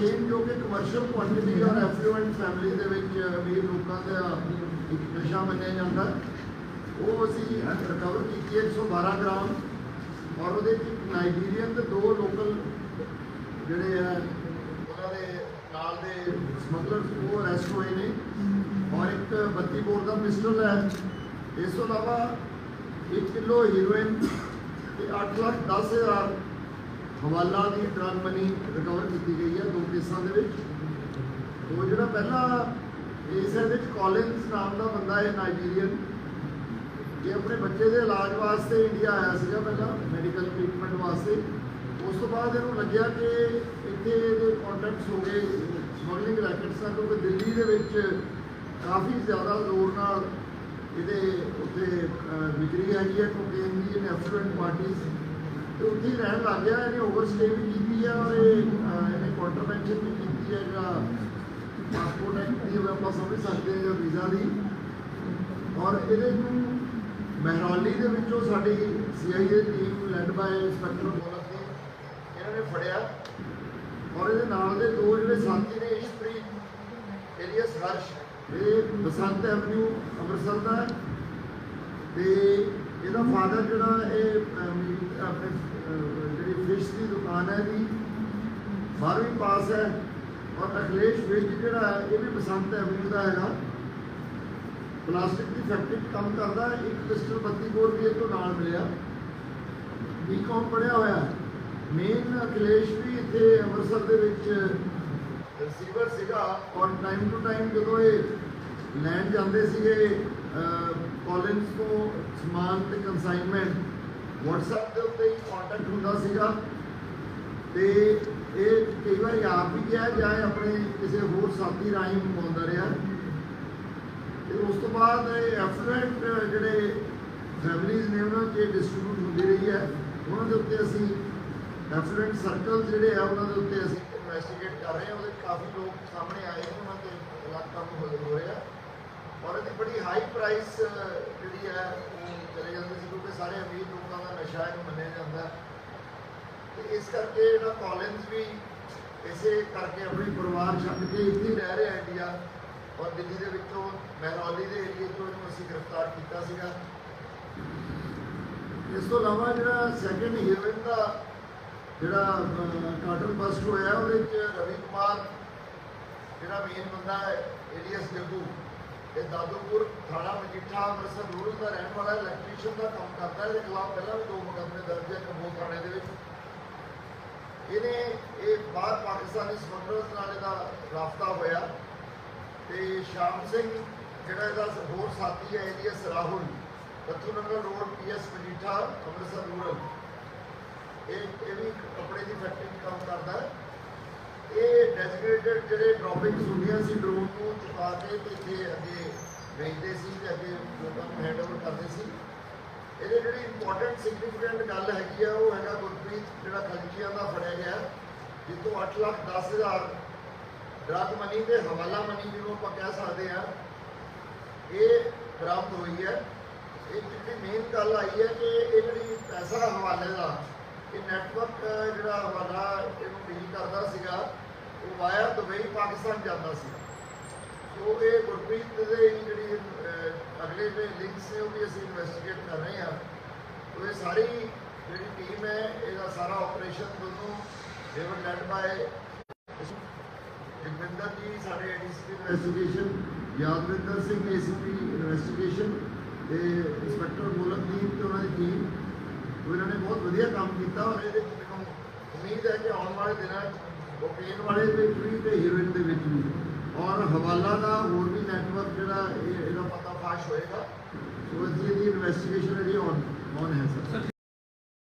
Cocaine ਜੋ ਕਿ commercial quantity ਔਰ ਐਫਲੂਐਂਟ ਫੈਮਿਲੀ ਦੇ ਵਿੱਚ ਅਮੀਰ ਲੋਕਾਂ ਦਾ ਇੱਕ ਨਸ਼ਾ ਮੰਨਿਆ ਜਾਂਦਾ। ਉਹ ਅਸੀਂ ਰਿਕਵਰ ਕੀਤੀ ਹੈ 112 ਗ੍ਰਾਮ। ਔਰ ਉਹਦੇ ਵਿੱਚ ਨਾਈਜੀਰੀਅਨ ਤੇ ਦੋ ਲੋਕਲ ਜਿਹੜੇ ਆ, ਉਹਨਾਂ ਦੇ ਨਾਲ ਦੇ ਸਮਗਲਰ ਉਹ ਅਰੈਸਟ ਹੋਏ ਨੇ। ਔਰ ਇੱਕ 32 ਬੋਰ ਦਾ ਪਿਸਟਲ ਹੈ। ਇਸ ਤੋਂ ਇਲਾਵਾ 1 ਕਿਲੋ ਹੀਰੋਇਨ ਤੇ 8 ਲੱਖ 10 ਹਜ਼ਾਰ ਹਵਾਲਾ ਦੀ ਡਰਗ ਮਨੀ ਰਿਕਵਰ ਕੀਤੀ ਗਈ ਹੈ ਦੋ ਕੇਸਾਂ ਦੇ ਵਿੱਚ। ਉਹ ਜਿਹੜਾ ਪਹਿਲਾ ਇਸ ਦੇ ਵਿੱਚ ਕਾਲਿੰਸ ਨਾਮ ਦਾ ਬੰਦਾ ਹੈ ਨਾਈਜੀਰੀਅਨ ਜੇ ਆਪਣੇ ਬੱਚੇ ਦੇ ਇਲਾਜ ਵਾਸਤੇ ਇੰਡੀਆ ਆਇਆ ਸੀਗਾ ਪਹਿਲਾਂ ਮੈਡੀਕਲ ਟ੍ਰੀਟਮੈਂਟ ਵਾਸਤੇ। ਉਸ ਤੋਂ ਬਾਅਦ ਇਹਨੂੰ ਲੱਗਿਆ ਕਿ ਇੱਥੇ ਇਹਦੇ ਕੰਟੈਕਟਸ ਹੋ ਗਏ ਸਮਗਲਿੰਗ ਰੈਕਟਸ ਨਾਲ ਕਿਉਂਕਿ ਦਿੱਲੀ ਦੇ ਵਿੱਚ ਕਾਫੀ ਜ਼ਿਆਦਾ ਜ਼ੋਰ ਨਾਲ ਇਹਦੇ ਉੱਤੇ ਅਹ, ਵਿਕਰੀ ਹੈਗੀ ਹੈ ਕੋਕੇਨ ਦੀ ਇਨ ਐਫਲੂਐਂਟ ਪਾਰਟੀਜ਼ ਤੇ ਉੱਥੇ ਹੀ ਰਹਿਣ ਲੱਗ ਗਿਆ ਇਹਨੇ ਓਵਰਸਟੇ ਵੀ ਕੀਤੀ ਹੈ ਔਰ ਇਹ ਅਹ, ਇਹਨੇ ਕੰਟਰਵੈਂਸ਼ਨ ਵੀ ਕੀਤੀ ਹੈ ਜਿਹੜਾ ਪਾਸਪੋਰਟ ਐਕਟ ਦੀ ਆਪਾਂ ਸਮਝ ਸਕਦੇ ਹਾਂ ਜਾਂ ਵੀਜ਼ਾ ਦੀ। ਔਰ ਇਹਦੇ ਨੂੰ ਮਹਿਰੌਲੀ ਦੇ ਵਿੱਚੋਂ ਸਾਡੀ CIA team led by inspector Golak ਦੀ ਇਹਨਾਂ ਨੇ ਫੜਿਆ। ਔਰ ਇਹਦੇ ਨਾਲ ਦੇ ਦੋ ਜਿਹੜੇ ਸਾਥੀ ਨੇ ਇਸ਼ਪ੍ਰੀਤ ਏਲੀਅਸ ਹਰਸ਼ ਇਹ ਬਸੰਤ ਐਵਨਿਊ ਅੰਮ੍ਰਿਤਸਰ ਦਾ ਹੈ। ਤੇ ਇਹਦਾ ਫਾਦਰ ਜਿਹੜਾ ਇਹ ਆਪਣੇ ਜਿਹੜੀ ਫਿਸ਼ ਦੀ ਦੁਕਾਨ ਹੈ ਦੀ 12ਵੀਂ ਪਾਸ ਹੈ ਔਰ ਅਖਿਲੇਸ਼ ਵਿਜ ਜਿਹੜਾ ਹੈ, ਇਹ ਵੀ ਬਸੰਤ ਐਵਨਿਊ ਦਾ ਹੈਗਾ। ਪਲਾਸਟਿਕ ਦੀ ਫੈਕਟਰੀ 'ਚ ਕੰਮ ਕਰਦਾ ਇੱਕ ਪਿਸਟਲ 32 ਬੋਰ ਵੀ ਇਹ ਤੋਂ ਨਾਲ ਮਿਲਿਆ। ਬੀਕਾਮ ਪੜਿਆ ਹੋਇਆ ਮੇਨ ਅਖਿਲੇਸ਼ ਵੀ ਇੱਥੇ ਅੰਮ੍ਰਿਤਸਰ ਦੇ ਵਿੱਚ ਰਿਸੀਵਰ ਸੀਗਾ ਔਰ ਟਾਈਮ ਟੂ ਟਾਈਮ ਜਦੋਂ ਇਹ ਲੈਣ ਜਾਂਦੇ ਸੀਗੇ ਕਾਲਿੰਸ ਤੋਂ ਸਮਾਨ ਤੇ ਕੰਸਾਈਨਮੈਂਟ WhatsApp ਦੇ ਉੱਤੇ ਹੀ ਕੰਟੈਕਟ ਹੁੰਦਾ ਸੀਗਾ। ਤੇ ਇਹ ਕਈ ਵਾਰੀ ਆਪ ਵੀ ਗਿਆ ਜਾਂ ਆਪਣੇ ਕਿਸੇ ਹੋਰ ਸਾਥੀ ਰਾਹੀਂ ਮੰਗਵਾਉਂਦਾ ਰਿਹਾ। ਤੇ ਉਸ ਤੋਂ ਬਾਅਦ ਇਹ ਐਫਲੂਐਂਟ ਜਿਹੜੇ ਫੈਮਿਲੀਜ਼ ਨੇ ਉਹਨਾਂ 'ਚ ਡਿਸਟ੍ਰੀਬਿਊਟ ਹੁੰਦੀ ਰਹੀ ਹੈ। ਉਹਨਾਂ ਦੇ ਉੱਤੇ ਅਸੀਂ ਐਫਲੂਐਂਟ ਸਰਕਲ ਜਿਹੜੇ ਆ, ਉਹਨਾਂ ਦੇ ਉੱਤੇ ਅਸੀਂ ਇਨਵੈਸਟੀਗੇਟ ਕਰ ਰਹੇ ਹਾਂ। ਉਹਦੇ ਕਾਫੀ ਲੋਕ ਸਾਹਮਣੇ ਆਏ ਉਹਨਾਂ ਤੇ ਅਲੱਗ ਕੰਮ ਹੋਏ ਹੋਏ ਆ ਔਰ ਇਹਦੀ ਬੜੀ ਹਾਈ ਪ੍ਰਾਈਸ ਜਿਹੜੀ ਹੈ, ਉਹ ਚਲੇ ਜਾਂਦੀ ਸੀ ਕਿਉਂਕਿ ਸਾਰੇ ਅਮੀਰ ਲੋਕਾਂ ਦਾ ਨਸ਼ਾ ਇਹਨੂੰ ਮੰਨਿਆ ਜਾਂਦਾ ਹੈ। ਤੇ ਇਸ ਕਰਕੇ ਜਿਹੜਾ ਕਾਲਿੰਸ ਵੀ ਇਸੇ ਕਰਕੇ ਆਪਣੀ ਪਰਿਵਾਰ ਛੱਡ ਕੇ ਇੱਥੇ ਰਹਿ ਰਿਹਾ ਇੰਡੀਆ ਔਰ ਦਿੱਲੀ ਦੇ ਵਿੱਚੋਂ ਮਹਿਰੌਲੀ ਦੇ ਏਰੀਏ ਤੋਂ ਇਹਨੂੰ ਅਸੀਂ ਗ੍ਰਿਫਤਾਰ ਕੀਤਾ ਸੀਗਾ ਇਸ ਤੋਂ ਇਲਾਵਾ ਜਿਹੜਾ ਸੈਕੰਡ ਹੀਰੋਇਨ ਦਾ ਜਿਹੜਾ ਕਾਰਟਨ ਬਸਟ ਹੋਇਆ, ਉਹਦੇ ਵਿੱਚ ਰਵੀ ਕੁਮਾਰ, ਜਿਹੜਾ ਮੇਨ ਬੰਦਾ ਹੈ ਏਲੀਅਸ ਜੱਗੂ ਇਹ ਦਾਦੂਪੁਰ ਥਾਣਾ ਮਜੀਠਾ, ਅੰਮ੍ਰਿਤਸਰ ਰੂਰਲ ਦਾ ਰਹਿਣ ਵਾਲਾ ਇਲੈਕਟ੍ਰੀਸ਼ੀਅਨ ਦਾ ਕੰਮ ਕਰਦਾ ਇਹਦੇ ਖਿਲਾਫ ਪਹਿਲਾਂ ਵੀ ਦੋ ਮੁਕੱਦਮੇ ਦਰਜ ਹੈ ਕਬੂਲ ਥਾਣੇ ਦੇ ਵਿੱਚ। ਇਹਨੇ ਇਹ ਬਾਹਰ ਪਾਕਿਸਤਾਨੀ ਸਮਗਲਰਸ ਨਾਲ ਇਹਦਾ ਰਾਫਤਾ ਹੋਇਆ ਤੇ ਸ਼ਾਮ ਸਿੰਘ, ਜਿਹੜਾ ਇਹਦਾ ਹੋਰ ਸਾਥੀ ਹੈ alias Rahul Kathu Nangal road, PS Majitha, Amritsar rural. ਇਹ ਇਹ ਵੀ ਕੱਪੜੇ ਦੀ ਫੈਕਟਰੀ 'ਚ ਕੰਮ ਕਰਦਾ ਹੈ। ਇਹ ਡੈਜ਼ਿਗਨੇਟਡ ਜਿਹੜੇ ਡ੍ਰੌਪਿੰਗਸ ਹੁੰਦੀਆਂ ਸੀ ਡਰੋਨ ਨੂੰ ਚੁਕਾ ਕੇ ਤੇ ਇੱਥੇ ਅੱਗੇ ਵੇਚਦੇ ਸੀ ਤੇ ਅੱਗੇ ਲੋਕਾਂ ਨੂੰ ਹੈਂਡਓਵਰ ਕਰਦੇ ਸੀ। ਇਹਦੇ ਜਿਹੜੀ ਇੰਪੋਰਟੈਂਟ ਸਿਗਨੀਫੀਕੈਂਟ ਗੱਲ ਹੈਗੀ ਆ, ਉਹ ਹੈਗਾ ਗੁਰਪ੍ਰੀਤ, ਜਿਹੜਾ ਖਲਚੀਆਂ ਦਾ ਫੜਿਆ ਗਿਆ, ਜਿੱਥੋਂ ਤੋਂ 8 ਲੱਖ 10 ਹਜ਼ਾਰ ਡਰਗ ਮਨੀ ਤੇ ਹਵਾਲਾ ਮਨੀ ਜਿਹਨੂੰ ਆਪਾਂ ਕਹਿ ਸਕਦੇ ਆ, ਇਹ ਬਰਾਮਦ ਹੋਈ ਹੈ। ਇਹ ਜਿਹੜੀ ਮੇਨ ਗੱਲ ਆਈ ਹੈ ਕਿ ਇਹ ਜਿਹੜੀ ਪੈਸਾ ਹਵਾਲੇ ਦਾ, ਇਹ ਨੈਟਵਰਕ ਜਿਹੜਾ ਹਵਾਲਾ ਇਹਨੂੰ ਡੀਲ ਵਾਇਆ ਦੁਬਈ, ਪਾਕਿਸਤਾਨ ਜਾਂਦਾ ਸੀ। ਸੋ ਇਹ ਗੁਰਪ੍ਰੀਤ ਦੇ ਜਿਹੜੀ ਅਗਲੇ ਦੇ ਲਿੰਕਸ ਨੇ, ਉਹ ਵੀ ਅਸੀਂ ਇਨਵੈਸਟੀਗੇਟ ਕਰ ਰਹੇ ਹਾਂ। ਉਹ ਇਹ ਸਾਰੀ ਜਿਹੜੀ ਟੀਮ ਹੈ, ਇਹਦਾ ਸਾਰਾ ਆਪਰੇਸ਼ਨ ਦੋਨੋਂ David lead bye Jagwinder ji, ਸਾਡੇ ADCP investigation Yadvinder Singh ACP investigation ਤੇ ਇੰਸਪੈਕਟਰ ਮੋਲਕਦੀਪ ਤੇ ਉਹਨਾਂ ਦੀ ਟੀਮ ਉਹ ਇਹਨਾਂ ਨੇ ਬਹੁਤ ਵਧੀਆ ਕੰਮ ਕੀਤਾ ਔਰ ਇਹਦੇ ਵਿੱਚ ਮੈਨੂੰ ਉਮੀਦ ਹੈ ਕਿ ਆਉਣ ਵਾਲੇ ਦਿਨਾਂ 'ਚ ਕੋਕੇਨ ਵਾਲੇ ਦੇ ਵਿੱਚ ਵੀ ਤੇ ਹੀਰੋਇਨ ਦੇ ਵਿੱਚ ਵੀ। ਔਰ ਹਵਾਲਾ ਦਾ ਹੋਰ ਵੀ ਨੈਟਵਰਕ ਜਿਹੜਾ, ਇਹ ਇਹਦਾ ਪਤਾ ਫਾਸ਼ ਹੋਏਗਾ। ਸੋ ਇਸ ਦੀ ਇਨਵੈਸਟੀਗੇਸ਼ਨ ਜਿਹੜੀ ਔਨ ਔਨ ਹੈ ਸਰ